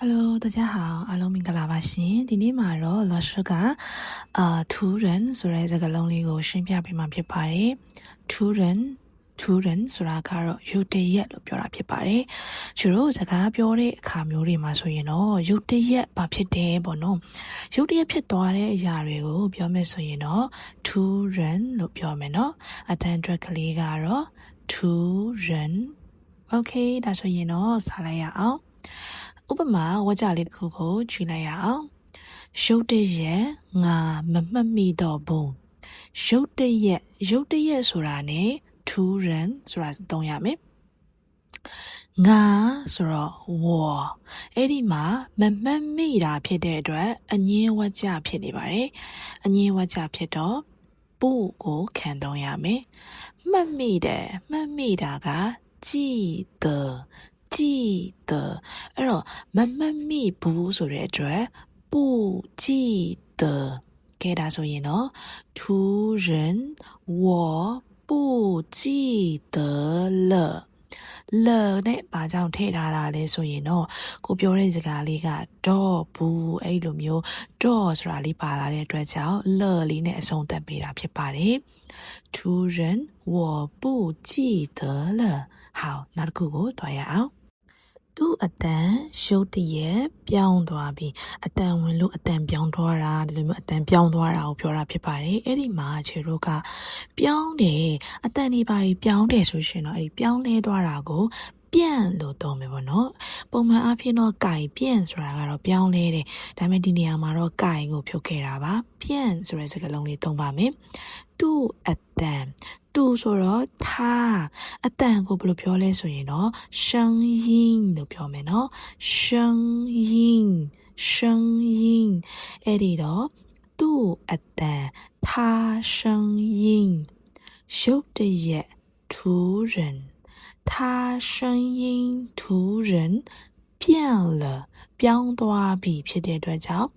Hello 大家好အားလုံးမင်္ဂလာပါရှင်ဒီနေ့မှာတော့老师ကအာထူရန်ဆိုတဲ့စကားလုံးလေးကိုရှင်းပြပေးမှာဖြစ်ပါတယ်ထူရန်ထူရန်ဆိုတာကတော့ရုတ်တရက်လို့ပြောတာဖြစ်ပါတယ်ကျတို့စကားပြောတဲ့အခါမျိုးတွေမှာဆိုရင်တော့ရုတ်တရက်ဘာဖြစ်တယ်ပေါ့နော်ရုတ်တရက်ဖြစ်သွားတဲ့အရာတွေကို ပြောမယ်ဆိုရင်တော့ထူရန်လို့ပြောမယ်နော်အတန်အတွက်ကလေးကတော့ထူရန် Okay ဒါဆိုရင်တော့စားလိုက်ရအောင် ဥပမာဝကြလေးတစ်ခုကိုကြည့်လိုက်ရအောင်ရုတ်တရက်ငါမမှတ်မိတော့ဘူးရုတ်တရက်ရုတ်တရက်ဆိုတာ ਨੇ ထူရန်ဆိုတာသုံးရမယ်ငါဆိုတော့ဝအဲ့ဒီမှာမမှတ်မိတာဖြစ်တဲ့အတွက်အငင်းဝကြဖြစ်နေပါတယ်အငင်းဝကြဖြစ်တော့ပူကိုခံသုံးရမယ်မှတ်မိတယ်မှတ်မိတာကကြည် 的ကြည်的အဲ့တော့မမှတ်မိဘူးဆိုတဲ့အတွက်不记得ကဲဒါဆိုရင်တော့突然我不记得了လနဲ့ဘာကြောင့်ထည့်ထားတာလဲဆိုရင်တော့ကိုပြောတဲ့စကားလေးကတော့ဘူးအဲ့လိုမျိုးတော့ဆိုတာလေးပါလာတဲ့အတွက်ကြောင့်လလေးနဲ့အဆုံးသတ်ပေးတာဖြစ်ပါတယ်突然我不记得了好နောက်တစ်ခုကိုတွားရအောင် သူ့အတန်ရှုပ်တရက်ပြောင်းသွားပြီအတန်ဝင်လို့အတန်ပြောင်းသွားတာဒီလိုမျိုးအတန်ပြောင်းသွားတာကိုပြောတာဖြစ်ပါတယ်အဲ့ဒီမှာခြေတို့ကပြောင်းတယ်အတန်ဒီပါပြောင်းတယ်ဆိုရှင်တော့အဲ့ဒီပြောင်းလဲသွားတာကိုပြန်လို့သုံးမယ်ပေါ့နော်ပုံမှန်အားဖြင့်တော့ gain ပြန်ဆိုတာကတော့ပြောင်းလဲတယ်ဒါပေမဲ့ဒီနေရာမှာတော့ gain ကိုဖြုတ်ခဲ့တာပါပြန်ဆိုတဲ့စကားလုံးလေးသုံးပါမယ်သူ့အတန် သူဆိုတော့他အတန်ကိုဘယ်လိုပြောလဲဆိုရင်တော့声音လို့ပြောမယ်နော်声音声音အဲ့ဒီတော့သူ့အတန်他声音ရုတ်တရက်突然他声音突然变了ပြောင်းသွားပြီဖြစ်တဲ့အတွက်ကြောင့်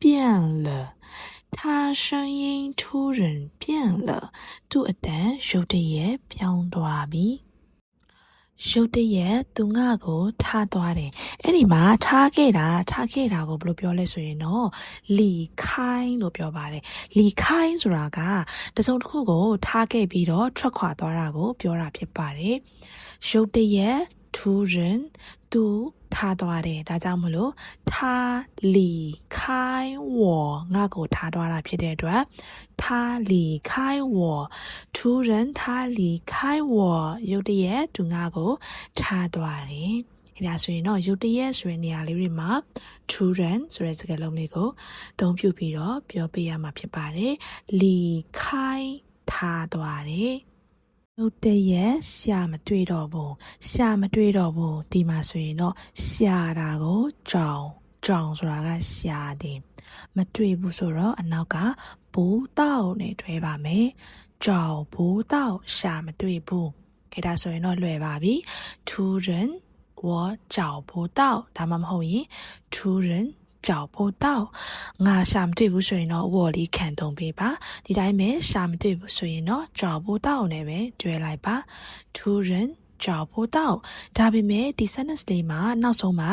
变了 他声音突然变了，သူ့အတန်ရုတ်တရက်ပြောင်းသွားပြီရုတ်တရက်သူငါ့ကိုထားသွားတယ်အဲ့ဒီမှာထားခဲ့တာထားခဲ့တာကိုဘယ်လိုပြောလဲဆိုရင်တော့လီခိုင်းလို့ပြောပါတယ်လီခိုင်းဆိုတာကတစုံတစ်ခုကိုထားခဲ့ပြီးတော့ထွက်ခွာသွားတာကို ပြောတာဖြစ်ပါတယ်ရုတ်တရက်突然သူ ထားသွားတယ်ဒါကြောင့်မလို့ထားလီခိုင်းဝငါ့ကိုထားသွားတာဖြစ်တဲ့အတွက်ထားလီခိုင်းဝ突然ထားလီခိုင်းဝရုတ်တရက်သူငါ့ကိုထားသွားတယ်အဲ့ဒါဆိုရင်တော့ရုတ်တရက်ဆိုတဲ့နေရာလေးတွေမှာ to run ဆိုတဲ့စကားလုံးလေးကိုအသုံးပြုပြီးတော့ပြောပြရမှာဖြစ်ပါတယ်လီခိုင်းထားသွားတယ်ရုတ်တရက်ရှာမတွေ့တော့ဘူးရှာမတွေ့တော့ဘူးဒီမှာဆိုရင်တော့ရှာတာကိုကြောင်ကြောင်ဆိုတာကရှာတယ်မတွေ့ဘူးဆိုတော့အနောက်ကဘူးတောက်နဲ့တွဲပါမယ်ကြောင်ဘူးတောက်ရှာမတွေ့ဘူးခေဒါဆိုရင်တော့လွယ်ပါပြီ突然我找不到ဒါမှမဟုတ်ရင်突 ကြောက်ဖို့တော့ငါရှာမတွေ့ဘူးဆိုရင်တော့ဝော်လေးခံသုံးပေးပါဒီတိုင်းပဲရှာမတွေ့ဘူးဆိုရင်တော့ကြောက်ဖို့တော့နဲ့ပဲတွဲလိုက်ပါသူရင်ကြောက်ဖို့တော့ဒါပေမဲ့ဒီ sentence လေးမှာနောက်ဆုံးမှာ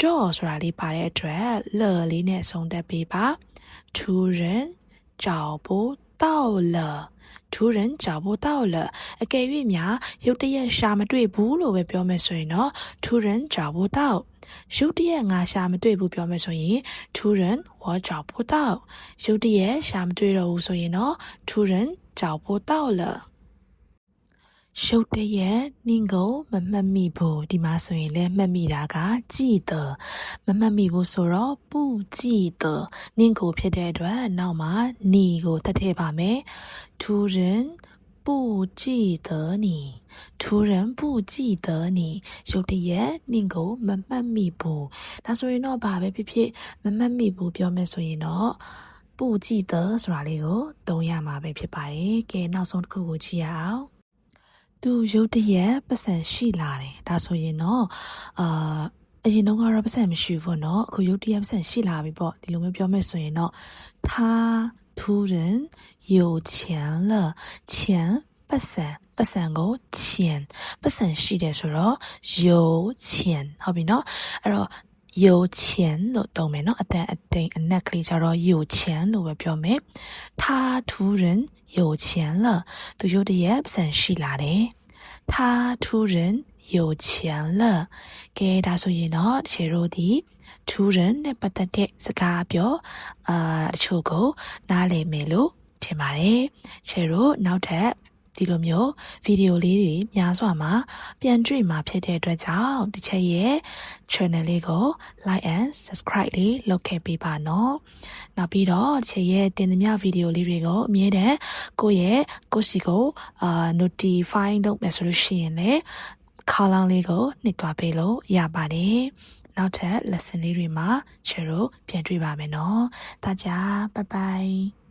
door ဆိုတာလေးပါတဲ့အတွက် le လေးနဲ့ဆုံးတက်ပေးပါသူရင်ကြောက်ဖို့ 到了突然找不到了အကယ်၍များရုတ်တရက်ရှာမတွေ့ဘူးလို့ပဲပြောမယ်ဆိုရင်တော့突然找不到ရုတ်တရက်ငါရှာမတွေ့ဘူးပြောမယ်ဆိုရင်突然我找不到ရုတ်တရက်ရှာမတွေ့တော့ဘူးဆိုရင်တော့突然找不到了 ရှုပ်တရက်နင့်ကိုမမှတ်မိဖို့ဒီမှာဆိုရင်လည်းမှတ်မိတာကကြည်တမမှတ်မိဖို့ဆိုတော့ပူကြည်တနင့်ကိုဖြစ်တဲ့အတွက်နောက်မှာနီကိုတက်ထည့်ပါမယ်ထူရင်ပူကြည်တနီထူရင်ပူကြည်တနီရုပ်တရက်နင့်ကိုမမှတ်မိဖို့ဒါဆိုရင်တော့ဘာပဲဖြစ်ဖြစ်မမှတ်မိဖို့ပြောမယ်ဆိုရင်တော့ပူကြည်တဆိုတာလေးကိုသုံးရမှာပဲဖြစ်ပါတယ်ကဲနောက်ဆုံးတစ်ခုကိုကြည့်ရအောင် သူရုတ်တရက်ပတ်စံရှိလာတယ်ဒါဆိုရင်တော့အာအရင်တော့ကတော့ပတ်စံမရှိဘူးเนาะအခုရုတ်တရက်ပတ်စံရှိလာပြီပေါ့ဒီလိုမျိုးပြောမယ်ဆိုရင်တော့他突然有钱了钱ပတ်စံပတ်စံကို钱ပတ်စံရှိတယ်ဆိုတော့有钱ဟုတ်ပြီเนาะအဲ့တော့ ယိုချန်လို့သုံးမယ်နော်အတန်အတိန်အနက်ကလေးကြတော့ယိုချန်လို့ပဲပြောမယ်ထာထူရင်ယိုချန်လသူရုတ်တရက်ဆန်ရှိလာတယ်ထာထူရင်ယိုချန်လကဲဒါဆိုရင်တော့ခြေတို့ဒီထူရင်နဲ့ပတ်သက်တဲ့စကားပြောအာတချို့ကိုနားလည်မယ်လို့ထင်ပါတယ်ခြေတို့နောက်ထပ် ဒီလိုမျိုးဗီဒီယိုလေးတွေများစွာမှာပြန်တွေ့မှာဖြစ်တဲ့အတွက်ကြောင့်ဒီချက်ရဲ့ channel လေးကို like and subscribe လေးလုပ်ခဲ့ပေးပါနော်နောက်ပြီးတော့ဒီချက်ရဲ့တင်သမျှဗီဒီယိုလေးတွေကိုအမြဲတမ်းကိုယ့်ရဲ့ကိုစီကိုအာ notify လုပ်မယ်ဆိုလို့ရှိရင်လည်းခေါလောင်းလေးကိုနှိပ်သွားပေးလို့ရပါတယ်နောက်ထပ် lesson လေးတွေမှာချေတို့ပြန်တွေ့ပါမယ်နော်။ဒါကြ bye bye